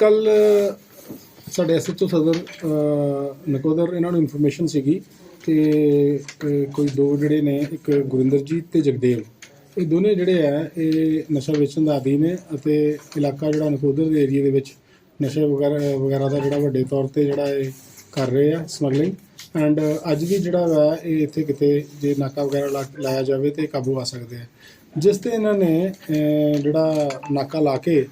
ਕੱਲ, ਸਾਡੇ ਐਸਐਚਓ ਸਦਰ ਨਕੋਦਰ, ਇਹਨਾਂ ਨੂੰ ਇਨਫੋਰਮੇਸ਼ਨ ਸੀਗੀ ਕਿ ਕੋਈ ਦੋ ਜਿਹੜੇ ਨੇ, ਇੱਕ ਗੁਰਿੰਦਰਜੀਤ ਤੇ ਜਗਦੇਵ। ਇਹ ਦੋਨੇ ਜਿਹੜੇ ਆ, ਇਹ ਨਸ਼ਾ ਵੇਚਣ ਦਾ ਆਦੀ ਨੇ ਅਤੇ ਇਲਾਕਾ ਜਿਹੜਾ ਨਕੋਦਰ ਦੇ ਏਰੀਆ ਦੇ ਵਿੱਚ ਨਸ਼ੇ ਵਗੈਰਾ ਵਗੈਰਾ ਦਾ ਜਿਹੜਾ ਵੱਡੇ ਤੌਰ ਤੇ ਜਿਹੜਾ ਇਹ ਕਰ ਰਹੇ ਆ ਸਮਗਲਿੰਗ ਐਂਡ ਅੱਜ ਵੀ ਜਿਹੜਾ ਵਾ, ਇਹ ਇੱਥੇ ਕਿਤੇ ਜੇ ਨਾਕਾ ਵਗੈਰਾ ਲਾ- ਲਾਇਆ ਜਾਵੇ ਤੇ ਕਾਬੂ ਆ ਸਕਦੇ ਆ। ਜਿਸ ਤੇ ਇਹਨਾਂ ਨੇ ਜਿਹੜਾ ਨਾਕਾ ਲਾ ਕੇ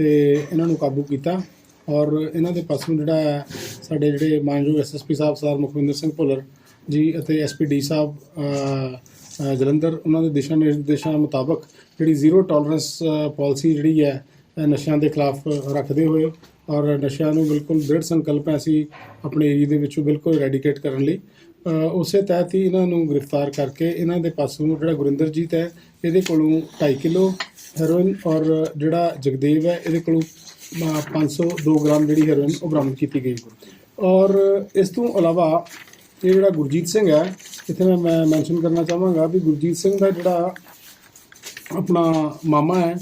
ਤੇ ਇਹਨਾਂ ਨੂੰ ਕਾਬੂ ਕੀਤਾ ਔਰ ਇਹਨਾਂ ਦੇ ਪਾਸੋਂ ਜਿਹੜਾ ਹੈ, ਸਾਡੇ ਜਿਹੜੇ ਮਾਨਯੋਗ ਐਸਐਸਪੀ ਸਾਹਿਬ ਸਰ ਮੁਖਵਿੰਦਰ ਸਿੰਘ ਭੁੱਲਰ ਜੀ ਅਤੇ ਐਸਪੀਡੀ ਸਾਹਿਬ ਅਹ, ਅਹ, ਜਲੰਧਰ ਉਹਨਾਂ ਦੇ ਦਿਸ਼ਾ ਨਿਰਦੇਸ਼ਾਂ ਮੁਤਾਬਕ ਜਿਹੜੀ ਜ਼ੀਰੋ ਟੋਲਰੈਂਸ ਪਾਲਿਸੀ ਜਿਹੜੀ ਹੈ ਨਸ਼ਿਆਂ ਦੇ ਖਿਲਾਫ ਰੱਖਦੇ ਹੋਏ ਔਰ ਨਸ਼ਿਆਂ ਨੂੰ ਬਿਲਕੁਲ ਦ੍ਰਿੜ ਸੰਕਲਪ ਹੈ ਅਸੀਂ ਆਪਣੇ ਏਰੀਆ ਦੇ ਵਿੱਚੋਂ ਬਿਲਕੁਲ ਰੈਡੀਕੇਟ ਕਰਨ ਲਈ। ਉਸੇ ਤਹਿਤ ਹੀ ਇਹਨਾਂ ਨੂੰ ਗ੍ਰਿਫਤਾਰ ਕਰਕੇ ਇਹਨਾਂ ਦੇ ਪਾਸੋਂ ਜਿਹੜਾ ਗੁਰਿੰਦਰਜੀਤ ਹੈ ਇਹਦੇ ਕੋਲੋਂ 2.5 ਕਿਲੋ ਹੈਰੋਇਨ ਔਰ ਜਿਹੜਾ ਜਗਦੇਵ ਹੈ ਇਹਦੇ ਕੋਲੋਂ ਅਹ, 502 ਗ੍ਰਾਮ ਜਿਹੜੀ ਹੈਰੋਇਨ ਉਹ ਬਰਾਮਦ ਕੀਤੀ ਗਈ। ਔਰ ਇਸ ਤੋਂ ਇਲਾਵਾ ਇਹ ਜਿਹੜਾ ਗੁਰਜੀਤ ਸਿੰਘ ਹੈ ਇੱਥੇ ਮੈਂ- ਮੈਂ ਮੈਂਸ਼ਨ ਕਰਨਾ ਚਾਹਾਂਗਾ ਵੀ ਗੁਰਜੀਤ ਸਿੰਘ ਦਾ ਜਿਹੜਾ ਆਪਣਾ ਮਾਮਾ ਹੈ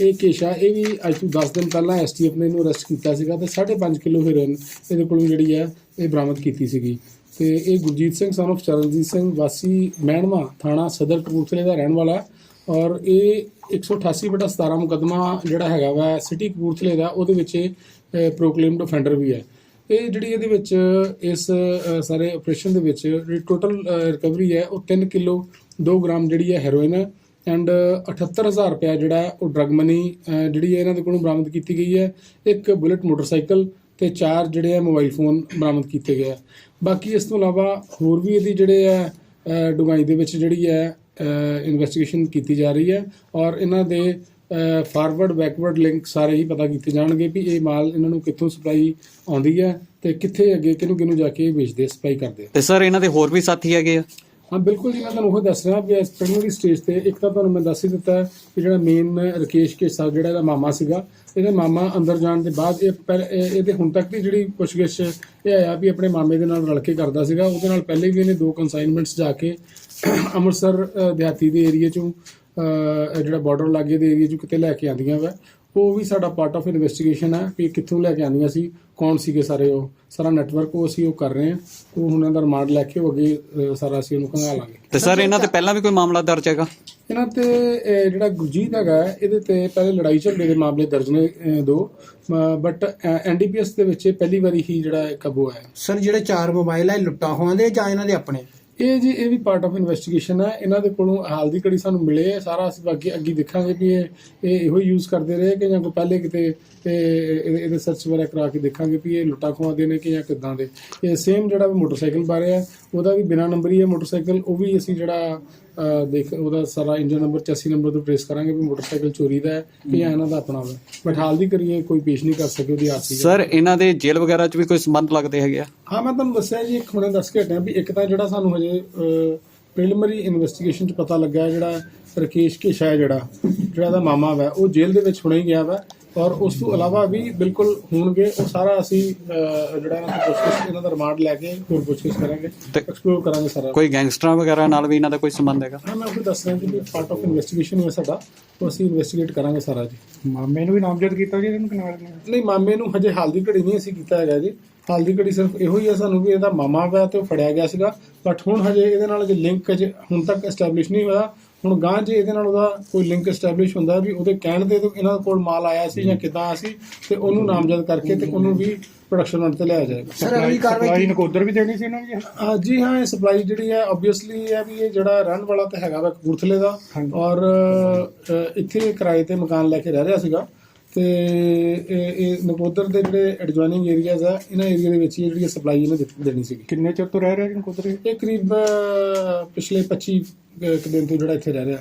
ਇਹ ਕੇਸ਼ਾ ਇਹ ਵੀ ਅੱਜ ਤੋਂ 10 ਦਿਨ ਪਹਿਲਾਂ ਐਸਟੀਐਫ ਨੇ ਇਹਨੂੰ ਅਰੈਸਟ ਕੀਤਾ ਸੀਗਾ ਤੇ 5.5 ਕਿਲੋ ਹੈਰੋਇਨ ਇਹਦੇ ਕੋਲੋਂ ਜਿਹੜੀ ਹੈ ਇਹ ਬਰਾਮਦ ਕੀਤੀ ਸੀਗੀ। ਤੇ ਇਹ ਗੁਰਜੀਤ ਸਿੰਘ ਸਨ of ਚਰਨਜੀਤ ਸਿੰਘ, ਵਾਸੀ ਮਹਿਣਮਾ ਥਾਣਾ ਸਦਰ ਕਪੂਰਥਲੇ ਦਾ ਰਹਿਣ ਵਾਲਾ ਔਰ ਇਹ 188 ਬਟਾ 17 ਮੁਕੱਦਮਾ ਜਿਹੜਾ ਹੈਗਾ ਵਾ ਸਿਟੀ ਕਪੂਰਥਲੇ ਦਾ, ਉਹਦੇ ਵਿੱਚ ਇਹ ਪ੍ਰੋਕਲੇਮਡ ਅਫੈਂਡਰ ਵੀ ਹੈ। ਇਹ ਜਿਹੜੀ ਇਹਦੇ ਵਿੱਚ ਇਸ ਸਾਰੇ ਆਪਰੇਸ਼ਨ ਦੇ ਵਿੱਚ ਜਿਹੜੀ ਟੋਟਲ ਰਿਕਵਰੀ ਹੈ, ਉਹ 3 ਕਿਲੋ 2 ਗ੍ਰਾਮ ਜਿਹੜੀ ਹੈ ਹੈਰੋਇਨ ਐਂਡ 78000 uh, ਰੁਪਇਆ ਜਿਹੜਾ ਉਹ ਡਰਗ ਮਨੀ ਜਿਹੜੀ ਹੈ ਇਹਨਾਂ ਦੇ ਕੋਲੋਂ ਬਰਾਮਦ ਕੀਤੀ ਗਈ ਹੈ। ਇੱਕ ਬੁਲਟ ਮੋਟਰਸਾਈਕਲ ਤੇ ਚਾਰ ਜਿਹੜੇ ਆ ਮੋਬਾਈਲ ਫੋਨ ਬਰਾਮਦ ਕੀਤੇ ਗਏ ਆ ਬਾਕੀ ਇਸ ਤੋਂ ਇਲਾਵਾ ਹੋਰ ਵੀ ਇਹਦੀ ਜਿਹੜੇ ਆ ਅ, ਦੇ ਵਿੱਚ ਜਿਹੜੀ ਹੈ ਇਨਵੈਸਟੀਗੇਸ਼ਨ ਕੀਤੀ ਜਾ ਰਹੀ ਹੈ। ਔਰ ਇਹਨਾਂ ਦੇ ਫਾਰਵਰਡ ਬੈਕਵਰਡ ਲਿੰਕ ਸਾਰੇ ਹੀ ਪਤਾ ਕੀਤੇ ਜਾਣਗੇ ਵੀ ਇਹ ਮਾਲ ਇਹਨਾਂ ਨੂੰ ਕਿੱਥੋਂ ਸਪਲਾਈ ਆਉਂਦੀ ਹੈ ਤੇ ਕਿੱਥੇ ਅੱਗੇ ਕਿਹਨੂੰ ਕਿਹਨੂੰ ਜਾ ਕੇ ਵੇਚਦੇ ਸਪਲਾਈ ਕਰਦੇ ਆ। ਤੇ ਸਰ ਇਹਨਾਂ ਦੇ ਹੋਰ ਵੀ ਸਾਥੀ ਹੈਗੇ ਆ? ਹਾਂ, ਬਿਲਕੁਲ ਜੀ, ਮੈਂ ਤੁਹਾਨੂੰ ਉਹ ਦੱਸ ਰਿਹਾ ਵੀ ਇਸ ਪ੍ਰੀਲਿਮਿਨਰੀ ਸਟੇਜ ਤੇ ਇੱਕ ਤਾਂ ਤੁਹਾਨੂੰ ਮੈਂ ਦੱਸ ਹੀ ਦਿੱਤਾ ਕਿ ਜਿਹੜਾ ਮੇਨ ਰਕੇਸ਼ ਕੇ ਸਾਹਿਬ ਜਿਹੜਾ ਇਹਦਾ ਮਾਮਾ ਸੀਗਾ, ਇਹਦੇ ਮਾਮਾ ਅੰਦਰ ਜਾਣ ਦੇ ਬਾਅਦ ਇਹ ਪਹਿਲ- ਇਹ- ਇਹਦੇ ਹੁਣ ਤੱਕ ਦੀ ਜਿਹੜੀ ਪੁੱਛਗਿੱਛ ਇਹ ਆਇਆ ਵੀ ਆਪਣੇ ਮਾਮੇ ਦੇ ਨਾਲ ਰਲ ਕੇ ਕਰਦਾ ਸੀਗਾ, ਉਹਦੇ ਨਾਲ ਪਹਿਲੇ ਵੀ ਇਹਨੇ ਦੋ ਕਨਸਾਈਨਮੈਂਟਸ ਜਾ ਕੇ ਅੰਮ੍ਰਿਤਸਰ ਦਿਹਾਤੀ ਦੇ ਏਰੀਆ ਚੋਂ ਜਿਹੜਾ ਬਾਰਡਰ ਲਾਗੇ ਦੇ ਏਰੀਆ ਚੋਂ ਕਿਤੇ ਲੈ ਕੇ ਆਂਦੀਆਂ ਵਾ। ਉਹ ਵੀ ਸਾਡਾ ਪਾਰਟ ਆਫ ਇਨਵੈਸਟੀਗੇਸ਼ਨ ਹੈ ਵੀ ਕਿੱਥੋਂ ਲੈ ਕੇ ਆਂਦੀਆਂ ਸੀ ਕੌਣ ਸੀਗੇ ਸਾਰੇ ਉਹ। ਸਾਰਾ ਨੈਟਵਰਕ ਉਹ ਅਸੀਂ ਉਹ ਕਰ ਰਹੇ ਹਾਂ ਉਹ ਹੁਣ ਇਹਨਾਂ ਦਾ ਰਿਮਾਂਡ ਲੈ ਕੇ ਉਹ ਅੱਗੇ ਸਾਰਾ ਅਸੀਂ ਉਹਨੂੰ ਖੰਗਾਲਾਂਗੇ ਤੇ ਸਰ ਇਹਨਾਂ ਤੇ ਪਹਿਲਾਂ ਵੀ ਕੋਈ ਮਾਮਲਾ ਦਰਜ ਹੈਗਾ? ਇਹਨਾਂ ਤੇ ਜਿਹੜਾ ਗੁਰਜੀਤ ਹੈਗਾ ਇਹਦੇ ਤੇ ਪਹਿਲੇ ਲੜਾਈ ਝਗੜੇ ਦੇ ਮਾਮਲੇ ਦਰਜ ਨੇ ਦੋ। ਬਟ ਐਨਡੀਪੀਐਸ ਦੇ ਵਿੱਚ ਇਹ ਪਹਿਲੀ ਵਾਰੀ ਹੀ ਜਿਹੜਾ ਕਾਬੂ ਆਇਆ। ਸਰ ਜਿਹੜੇ ਚਾਰ ਮੋਬਾਈਲ ਹੈ ਲੁੱਟਾਂ ਹੋਣਦੇ ਜਾਂ ਇਹਨਾਂ ਦੇ ਆਪਣੇ? ਇਹ ਜੀ, ਇਹ ਵੀ ਪਾਰਟ ਆਫ ਇਨਵੈਸਟੀਗੇਸ਼ਨ ਹੈ ਇਹਨਾਂ ਦੇ ਕੋਲੋਂ ਹਾਲ ਦੀ ਘੜੀ ਸਾਨੂੰ ਮਿਲੇ ਹੈ ਸਾਰਾ ਅਸੀਂ ਬਾਕੀ ਅੱਗੇ ਦੇਖਾਂਗੇ ਵੀ ਇਹ ਇਹ ਇਹੋ ਯੂਜ਼ ਕਰਦੇ ਰਹੇ ਕਿ ਜਾਂ ਕੋਈ ਪਹਿਲੇ ਕਿਤੇ ਇਹਦੇ ਇਹਦੇ ਸਰਚ ਵਗੈਰਾ ਕਰਾ ਕੇ ਦੇਖਾਂਗੇ ਵੀ ਇਹ ਲੁੱਟਾ ਖਵਾਉਂਦੇ ਨੇ ਕਿ ਜਾਂ ਕਿਦਾਂ ਦੇ। ਇਹ ਸੇਮ ਜਿਹੜਾ ਵੀ ਮੋਟਰਸਾਈਕਲ ਬਾਰੇ ਹੈ ਉਹਦਾ ਵੀ ਬਿਨਾ ਨੰਬਰ ਹੀ ਹੈ ਮੋਟਰਸਾਈਕਲ ਉਹ ਵੀ ਅਸੀਂ ਜਿਹੜਾ ਦੇਖ ਉਹਦਾ ਸਾਰਾ ਇੰਜਨ ਨੰਬਰ 84 ਨੰਬਰ ਤੋਂ ਟ੍ਰੇਸ ਕਰਾਂਗੇ ਵੀ ਮੋਟਰਸਾਈਕਲ ਚੋਰੀ ਦਾ ਹੈ ਕਿ ਜਾਂ ਇਹਨਾਂ ਦਾ ਆਪਣਾ ਬਟ ਹਾਲ ਦੀ ਕਰੀਏ ਕੋਈ ਪੇਸ਼ ਨਹੀਂ ਕਰ ਸਕੇ ਉਹਦੀ ਆਰਸੀ ਸਰ ਇਹਨਾਂ ਦੇ ਜੇਲ੍ਹ ਵਗੈਰਾ 'ਚ ਵੀ ਕੋਈ ਸੰਬੰਧ ਲੱਗਦੇ ਹੈਗੇ ਆ? ਹਾਂ ਮੈਂ ਤੁਹਾਨੂੰ ਦੱਸਿਆ ਜੀ ਇੱਕ ਹੁਣੇ ਦੱਸ ਕੇ ਹਟਿਆ ਵੀ ਇੱਕ ਤਾਂ ਜਿਹੜਾ ਸਾਨੂੰ ਹਜੇ ਪ੍ਰੀਲਿਮਿਨਰੀ ਇਨਵੈਸਟੀਗੇਸ਼ਨ ਚ ਪਤਾ ਲੱਗਾ ਹੈ ਜਿਹੜਾ ਰਕੇਸ਼ ਕੇ ਸ਼ਾਹ ਜਿਹੜਾ ਜਿਹੜਾ ਦਾ ਮਾਮਾ ਵਾ ਉਹ ਜੇਲ੍ਹ ਦੇ ਵਿੱਚ ਹੁਣੇ ਹੀ ਗਿਆ ਵਾ। ਔਰ ਉਸ ਤੋਂ ਇਲਾਵਾ ਵੀ ਬਿਲਕੁਲ ਹੋਣਗੇ ਉਹ ਸਾਰਾ ਅਸੀਂ ਜਿਹੜਾ ਇਹਨਾਂ ਤੋਂ ਪੁੱਛਗਿੱਛ ਇਹਨਾਂ ਦਾ ਰਿਮਾਂਡ ਲੈ ਕੇ ਹੋਰ ਪੁੱਛਗਿੱਛ ਕਰਾਂਗੇ ਤੇ- ਐਕਸਪਲੋਰ ਕਰਾਂਗੇ ਸਾਰਾ। ਕੋਈ ਗੈਂਗਸਟਰਾਂ ਵਗੈਰਾ ਨਾਲ ਵੀ ਇਹਨਾਂ ਦਾ ਕੋਈ ਸੰਬੰਧ ਹੈਗਾ? ਹਾਂ ਮੈਂ ਉਹ ਦੱਸ ਰਿਹਾ ਕਿ ਪਾਰਟ ਆਫ ਇਨਵੈਸਟੀਗੇਸ਼ਨ ਹੈ ਸਾਡਾ ਉਹ ਅਸੀਂ ਇਨਵੈਸਟੀਗੇਟ ਕਰਾਂਗੇ ਸਾਰਾ ਜੀ। ਮਾਮੇ ਨੂੰ ਵੀ ਨਾਮਜ਼ਦ ਕੀਤਾ ਜੀ ਇਹਨੂੰ ਕਿਨਾਰੇ ਨਹੀਂ ਮਾਮੇ ਨੂੰ ਹਜੇ ਹਾਲ ਦੀ ਘੜੀ ਨਹੀਂ ਅਸੀਂ ਕੀਤਾ ਹੈਗਾ ਜੀ। ਹਾਲ ਦੀ ਘੜੀ ਸਿਰਫ ਇਹੋ ਹੀ ਹੈ ਸਾਨੂੰ ਵੀ ਇਹਦਾ ਮਾਮਾ ਵਾ ਤੇ ਉਹ ਫੜਿਆ ਗਿਆ ਸੀਗਾ ਬਟ ਹੁਣ ਹਜੇ ਇਹਦੇ ਨਾਲ ਜੇ ਲਿੰਕ ਅਜੇ ਹੁਣ ਤੱਕ ਐਸਟੈਬਲਿਸ਼ ਨਹੀਂ ਹੋਇਆ। ਹੁਣ ਗਾਂ ਜੇ ਇਹਦੇ ਨਾਲ ਉਹਦਾ ਕੋਈ ਲਿੰਕ ਐਸਟੈਬਲਿਸ਼ ਹੁੰਦਾ ਵੀ ਉਹਦੇ ਕਹਿਣ ਤੇ ਤੋਂ ਇਹਨਾਂ ਕੋਲ ਮਾਲ ਆਇਆ ਸੀ ਜਾਂ ਕਿਦਾਂ ਆਇਆ ਸੀ ਤੇ ਉਹਨੂੰ ਨਾਮਜ਼ਦ ਕਰਕੇ ਤੇ ਉਹਨੂੰ ਵੀ ਪ੍ਰੋਡਕਸ਼ਨ ਨੋਟ ਤੇ ਲਿਆਇਆ ਜਾਏਗਾ। ਸਰ ਅਗਲੀ ਕਾਰਵਾਈ ਨਕੋਦਰ ਵੀ ਦੇਣੀ ਸੀ ਇਹਨਾਂ ਨੂੰ ਅਹ ਜੀ ਹਾਂ ਇਹ ਸਪਲਾਈ ਜਿਹੜੀ ਹੈ ਆਬਵੀਅਸਲੀ ਹੈ ਵੀ ਇਹ ਜਿਹੜਾ ਰਹਿਣ ਵਾਲਾ ਤੇ ਹੈਗਾ ਵਾ ਕਪੂਰਥਲੇ ਦਾ। ਔਰ ਇੱਥੇ ਇਹ ਕਿਰਾਏ ਤੇ ਮਕਾਨ ਲੈ ਕੇ ਰਹਿ ਰਿਹਾ ਸੀਗਾ। ਤੇ ਇਹ ਇਹ ਨਕੋਦਰ ਦੇ ਜਿਹੜੇ ਐਡਜੋਇਨਿੰਗ ਏਰੀਆਜ਼ ਆ ਇਹਨਾਂ ਏਰੀਆ ਦੇ ਵਿੱਚ ਹੀ ਜਿਹੜੀ ਸਪਲਾਈ ਇਹਨੇ ਦਿੱਤੀ- ਦੇਣੀ ਸੀਗੀ। ਕਿੰਨੇ ਚਿਰ ਤੋਂ ਰਹਿ ਰਹੇ ਨਕੋਦਰ ਇਹ? ਕਰੀਬ ਪਿਛਲੇ 25 ਕੁ ਦਿਨ ਤੋਂ ਜਿਹੜਾ ਇੱਥੇ ਰਹਿ ਰਿਹਾ।